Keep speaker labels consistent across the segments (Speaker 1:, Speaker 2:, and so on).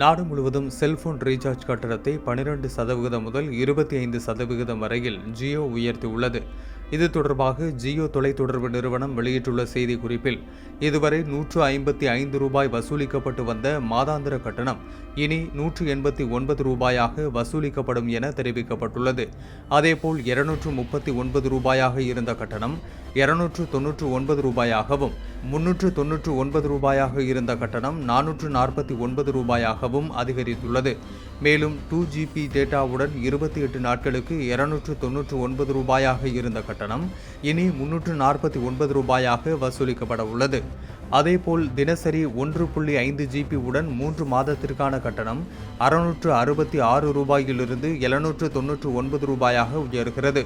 Speaker 1: நாடு முழுவதும் cellphone recharge கட்டணத்தை பனிரெண்டு சதவிகிதம் முதல் இருபத்தி ஐந்து சதவிகிதம் வரையில் ஜியோ உயர்த்தியுள்ளது. இது தொடர்பாக ஜியோ தொலைத்தொடர்பு நிறுவனம் வெளியிட்டுள்ள செய்திக்குறிப்பில் இதுவரை நூற்று ஐம்பத்தி ஐந்து ரூபாய் வசூலிக்கப்பட்டு வந்த மாதாந்திர கட்டணம் இனி நூற்று எண்பத்தி ஒன்பது ரூபாயாக வசூலிக்கப்படும் என தெரிவிக்கப்பட்டுள்ளது. அதேபோல் இருநூற்று முப்பத்தி ஒன்பது ரூபாயாக இருந்த கட்டணம் இருநூற்று தொன்னூற்று ஒன்பது ரூபாயாகவும் முன்னூற்று தொன்னூற்று ஒன்பது ரூபாயாக இருந்த கட்டணம் நானூற்று நாற்பத்தி ஒன்பது ரூபாயாகவும் அதிகரித்துள்ளது. மேலும் டூ ஜிபி டேட்டாவுடன் இருபத்தி எட்டு நாட்களுக்கு இருநூற்று தொன்னூற்று ஒன்பது ரூபாயாக இருந்த கட்டணம் இனி முன்னூற்று நாற்பத்தி ஒன்பது ரூபாயாக வசூலிக்கப்பட உள்ளது. அதேபோல் தினசரி ஒன்று புள்ளி ஐந்து ஜிபி உடன் மூன்று மாதத்திற்கான கட்டணம் அறுநூற்று அறுபத்தி ஆறு ரூபாயிலிருந்து எழுநூற்று தொன்னூற்று ஒன்பது ரூபாயாக உயர்கிறது.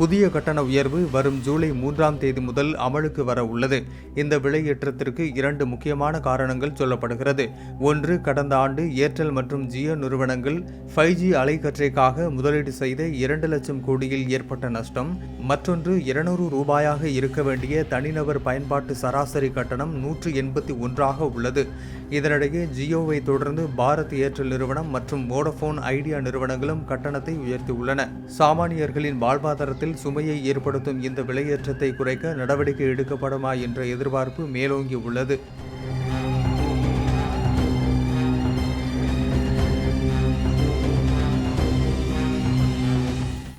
Speaker 1: புதிய கட்டண உயர்வு வரும் ஜூலை மூன்றாம் தேதி முதல் அமலுக்கு வர உள்ளது. இந்த விலையேற்றத்திற்கு இரண்டு முக்கியமான காரணங்கள் சொல்லப்படுகிறது. ஒன்று கடந்த ஆண்டு ஏர்டெல் மற்றும் ஜியோ நிறுவனங்கள் ஃபைவ் ஜி அலைக்கற்றைக்காக முதலீடு செய்த இரண்டு லட்சம் கோடியில் ஏற்பட்ட நஷ்டம். மற்றொன்று இருநூறு ரூபாயாக இருக்க வேண்டிய தனிநபர் பயன்பாட்டு சராசரி கட்டணம் நூற்று எண்பத்தி ஒன்றாக உள்ளது. இதனிடையே ஜியோவை தொடர்ந்து பாரத் ஏர்டெல் நிறுவனம் மற்றும் வோடஃபோன் ஐடியா நிறுவனங்களும் கட்டணத்தை உயர்த்தியுள்ளன. சாமானியர்களின் வாழ்வாதாரத்தில் சுமையை ஏற்படுத்தும் இந்த விலையேற்றத்தை குறைக்க நடவடிக்கை எடுக்கப்படுமா என்ற எதிர்பார்ப்பு மேலோங்கி உள்ளது.